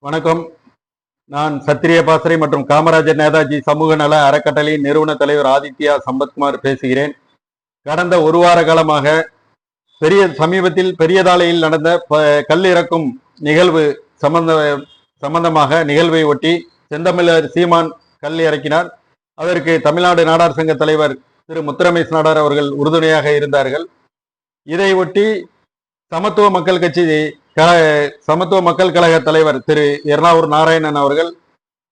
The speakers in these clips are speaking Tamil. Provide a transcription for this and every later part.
வணக்கம். நான் சத்திரிய பாசறை மற்றும் காமராஜர் நேதாஜி சமூக நல அறக்கட்டளையின் நிறுவன தலைவர் ஆதித்யா சம்பத்குமார் பேசுகிறேன். கடந்த ஒரு வார காலமாக பெரிய சமீபத்தில் பெரியதாலையில் நடந்த ப- கல் இறக்கும் நிகழ்வு சம்பந்த சம்பந்தமாக நிகழ்வை ஒட்டி செந்தமிழர் சீமான் கல் இறக்கினார். அதற்கு தமிழ்நாடு நாடார் சங்க தலைவர் திரு முத்துரமேஷ் நாடார் அவர்கள் உறுதுணையாக இருந்தார்கள். இதை ஒட்டி சமத்துவ மக்கள் கட்சி சமத்துவ மக்கள் கழக தலைவர் திரு எர்ணாவூர் நாராயணன் அவர்கள்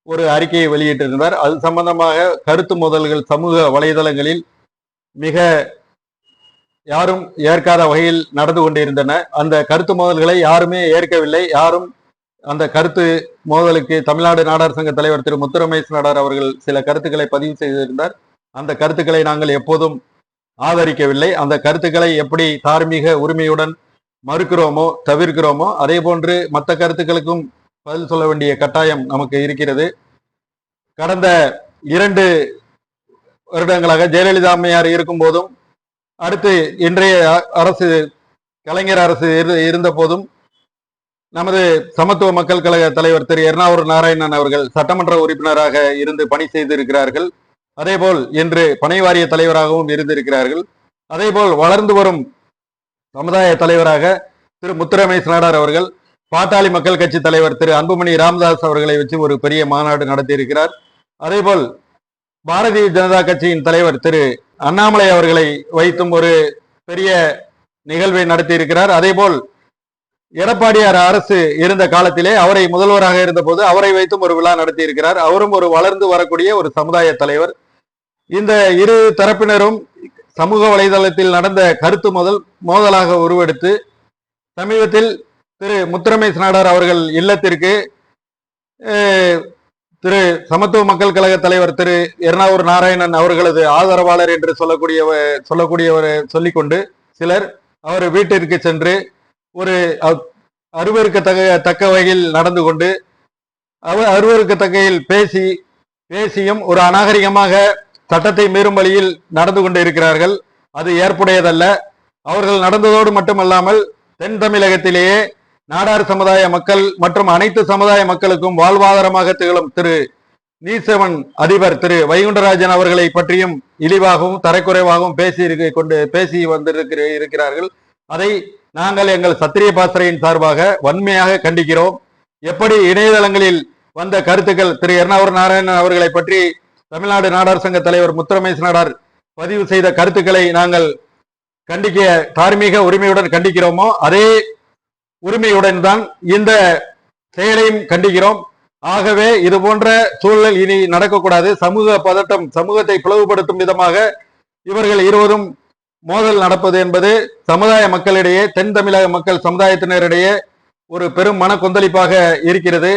ஒரு அறிக்கையை வெளியிட்டிருந்தார். அது சம்பந்தமாக கருத்து மோதல்கள் சமூக வலைதளங்களில் மிக யாரும் ஏற்காத வகையில் நடந்து கொண்டிருந்தன. அந்த கருத்து மோதல்களை யாருமே ஏற்கவில்லை. யாரும் அந்த கருத்து மோதலுக்கு தமிழ்நாடு நாடார் சங்க தலைவர் திரு முத்துரமேஷ் நாடார் அவர்கள் சில கருத்துக்களை பதிவு செய்திருந்தார். அந்த கருத்துக்களை நாங்கள் எப்போதும் ஆதரிக்கவில்லை. அந்த கருத்துக்களை எப்படி தார்மீக உரிமையுடன் மறுக்கிறோமோ தவிர்க்கிறோமோ அதே போன்று மற்ற கருத்துக்களுக்கும் பதில் சொல்ல வேண்டிய கட்டாயம் நமக்கு இருக்கிறது. கடந்த இரண்டு வருடங்களாக ஜெயலலிதா அம்மையார் இருக்கும் போதும் அடுத்து இன்றைய அ- அரசு கலைஞர் அரசு இரு- இருந்த போதும் நமது சமத்துவ மக்கள் கழக தலைவர் திரு எர்ணாவூர் நாராயணன் அவர்கள் சட்டமன்ற உறுப்பினராக இருந்து பணி செய்திருக்கிறார்கள். அதேபோல் இன்று பனை வாரிய தலைவராகவும் இருந்திருக்கிறார்கள். அதேபோல் வளர்ந்து வரும் சமுதாய தலைவராக திரு முத்துரமேஷ் நாடார் அவர்கள் பாட்டாளி மக்கள் கட்சி தலைவர் திரு அன்புமணி ராமதாஸ் அவர்களை வச்சு ஒரு பெரிய மாநாடு நடத்தியிருக்கிறார். அதேபோல் பாரதிய ஜனதா கட்சியின் தலைவர் திரு அண்ணாமலை அவர்களை வைத்தும் ஒரு பெரிய நிகழ்வை நடத்தியிருக்கிறார். அதேபோல் எடப்பாடியார் அரசு இருந்த காலத்திலே அவரை முதல்வராக இருந்தபோது அவரை வைத்தும் ஒரு விழா நடத்தியிருக்கிறார். அவரும் ஒரு வளர்ந்து வரக்கூடிய ஒரு சமுதாய தலைவர். இந்த இரு தரப்பினரும் சமூக வலைதளத்தில் நடந்த கருத்து முதல் மோதலாக உருவெடுத்து சமீபத்தில் திரு முத்துரமேஷ் நாடார் அவர்கள் இல்லத்திற்கு திரு சமத்துவ மக்கள் கழக தலைவர் திரு எர்ணாவூர் நாராயணன் அவர்களது ஆதரவாளர் என்று சொல்லக்கூடிய சொல்லக்கூடியவர் சொல்லிக்கொண்டு சிலர் அவர் வீட்டிற்கு சென்று ஒரு அ- அருவருக்கத்தக்க தக்க வகையில் நடந்து கொண்டு அவர் அருவருக்கத்தக்கையில் பேசி பேசியும் ஒரு அநாகரிகமாக சட்டத்தை மீறும் வழியில் நடந்து கொண்டு இருக்கிறார்கள் அது ஏற்புடையதல்ல. அவர்கள் நடந்ததோடு மட்டுமல்லாமல் தென் தமிழகத்திலேயே நாடார் சமுதாய மக்கள் மற்றும் அனைத்து சமுதாய மக்களுக்கும் வாழ்வாதாரமாக திகழும் திரு. நீசவன் அதிபர் திரு. வைகுண்டராஜன் அவர்களை பற்றியும் இழிவாகவும் தரைக்குறைவாகவும் பேசி இருக்க கொண்டு பேசி வந்திருக்கிற இருக்கிறார்கள். அதை நாங்கள் எங்கள் சத்திரிய பாசறையின் சார்பாக வன்மையாக கண்டிக்கிறோம். எப்படி இணையதளங்களில் வந்த கருத்துக்கள் திரு. எர்ணாவூர் நாராயணன் அவர்களை பற்றி தமிழ்நாடு நாடார் சங்க தலைவர் முத்துரமேஷ் நாடார் பதிவு செய்த கருத்துக்களை நாங்கள் கண்டிக்க தார்மீக உரிமையுடன் கண்டிக்கிறோமோ அதே உரிமையுடன் தான் இந்த செயலையும் கண்டிக்கிறோம். ஆகவே இது போன்ற சூழல் இனி நடக்கக்கூடாது. சமூக பதட்டம் சமூகத்தை பிளவுபடுத்தும் விதமாக இவர்கள் இருவரும் மோதல் நடப்பது என்பது சமுதாய மக்களிடையே தென் தமிழக மக்கள் சமுதாயத்தினரிடையே ஒரு பெரும் மன கொந்தளிப்பாக இருக்கிறது.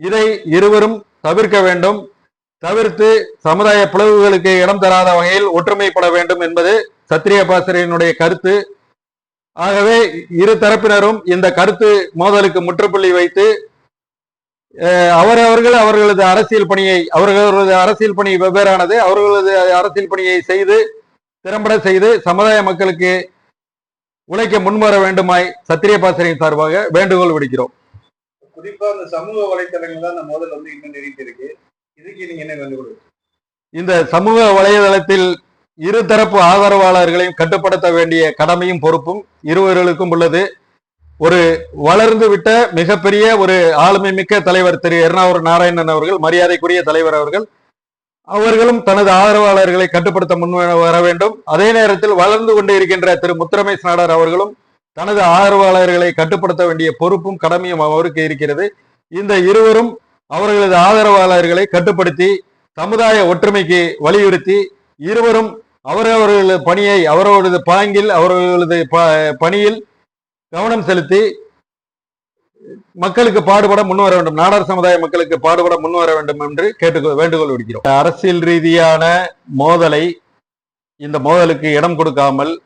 இதை இருவரும் தவிர்க்க வேண்டும். தவிர்த்து சமுதாய பிளவுகளுக்கு இடம் தராத வகையில் ஒற்றுமைப்பட வேண்டும் என்பது சத்திரிய பாசறையினுடைய கருத்து. ஆகவே இரு தரப்பினரும் இந்த கருத்து மோதலுக்கு முற்றுப்புள்ளி வைத்து அவரவர்கள் அவர்களது அரசியல் பணியை அவர்களது அரசியல் பணி வெவ்வேறானது அவர்களது அரசியல் பணியை செய்து திறம்பட செய்து சமுதாய மக்களுக்கு உழைக்க முன்வர வேண்டுமாய் சத்திரிய பாசறையின் சார்பாக வேண்டுகோள் விடுக்கிறோம். குறிப்பா அந்த சமூக வலைத்தளங்கள் தான் அந்த மோதல் வந்து இன்னும் நீடித்து இதுக்கு நீங்க என்ன இந்த சமூக வலைதளத்தில் இருதரப்பு ஆதரவாளர்களையும் கட்டுப்படுத்த வேண்டிய கடமையும் பொறுப்பும் இருவர்களுக்கும் உள்ளது. ஒரு வளர்ந்து விட்ட மிகப்பெரிய ஒரு ஆளுமை மிக்க தலைவர் திரு எர்ணாவூர் நாராயணன் அவர்கள் மரியாதைக்குரிய தலைவர் அவர்கள் அவர்களும் தனது ஆதரவாளர்களை கட்டுப்படுத்த முன் வர வேண்டும். அதே நேரத்தில் வளர்ந்து கொண்டு இருக்கின்ற திரு முத்துரமேஷ் நாடார் அவர்களும் தனது ஆதரவாளர்களை கட்டுப்படுத்த வேண்டிய பொறுப்பும் கடமையும் அவருக்கு இருக்கிறது. இந்த இருவரும் அவர்களது ஆதரவாளர்களை கட்டுப்படுத்தி சமுதாய ஒற்றுமைக்கு வலியுறுத்தி இருவரும் அவரவர்களது பணியை அவரவரது பாங்கில் அவர்களது ப- பணியில் கவனம் செலுத்தி மக்களுக்கு பாடுபட முன்வர வேண்டும். நாடார் சமுதாய மக்களுக்கு பாடுபட முன்வர வேண்டும் என்று கேட்டு வேண்டுகோள் விடுக்கிறோம். அரசியல் ரீதியான மோதலை இந்த மோதலுக்கு இடம் கொடுக்காமல்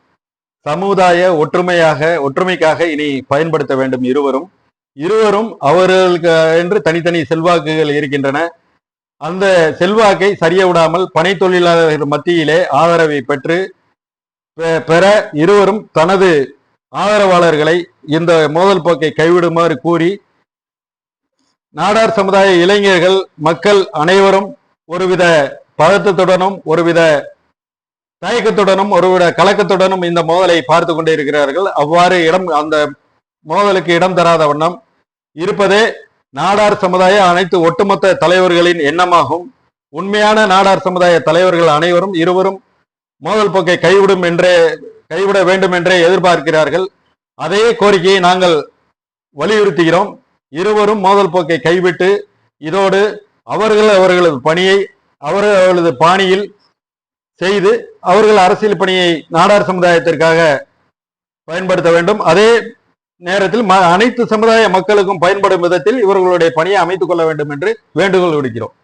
சமுதாய ஒற்றுமையாக ஒற்றுமைக்காக இனி பயன்படுத்த வேண்டும் இருவரும். இருவரும் அவர்களுக்கு என்று தனித்தனி செல்வாக்குகள் இருக்கின்றன. அந்த செல்வாக்கை சரிய விடாமல் பனை தொழிலாளர்கள் மத்தியிலே ஆதரவை பெற்று பெ- பெற இருவரும் தனது ஆதரவாளர்களை இந்த மோதல் போக்கை கைவிடுமாறு கூறி நாடார் சமுதாய இளைஞர்கள் மக்கள் அனைவரும் ஒருவித பதட்டத்துடனும் ஒருவித தயக்கத்துடனும் ஒருவித கலக்கத்துடனும் இந்த மோதலை பார்த்து கொண்டே இருக்கிறார்கள். அவ்வாறு இடம் அந்த மோதலுக்கு இடம் தராத வண்ணம் இருப்பதே நாடார் சமுதாய அனைத்து ஒட்டுமொத்த தலைவர்களின் எண்ணமாகும். உண்மையான நாடார் சமுதாய தலைவர்கள் அனைவரும் இருவரும் மோதல் போக்கை கைவிடும் என்றே கைவிட வேண்டும் என்றே எதிர்பார்க்கிறார்கள். அதே கோரிக்கையை நாங்கள் வலியுறுத்துகிறோம். இருவரும் மோதல் போக்கை கைவிட்டு இதோடு அவர்கள் அவர்களது பணியை அவர்கள் அவர்களது பாணியில் செய்து அவர்கள் அரசியல் பணியை நாடார் சமுதாயத்திற்காக பயன்படுத்த வேண்டும். அதே நேரத்தில் ம- அனைத்து சமுதாய மக்களுக்கும் பயன்படும் விதத்தில் இவர்களுடைய பணியை அமைத்துக் கொள்ள வேண்டும் என்று வேண்டுகோள் விடுக்கிறோம்.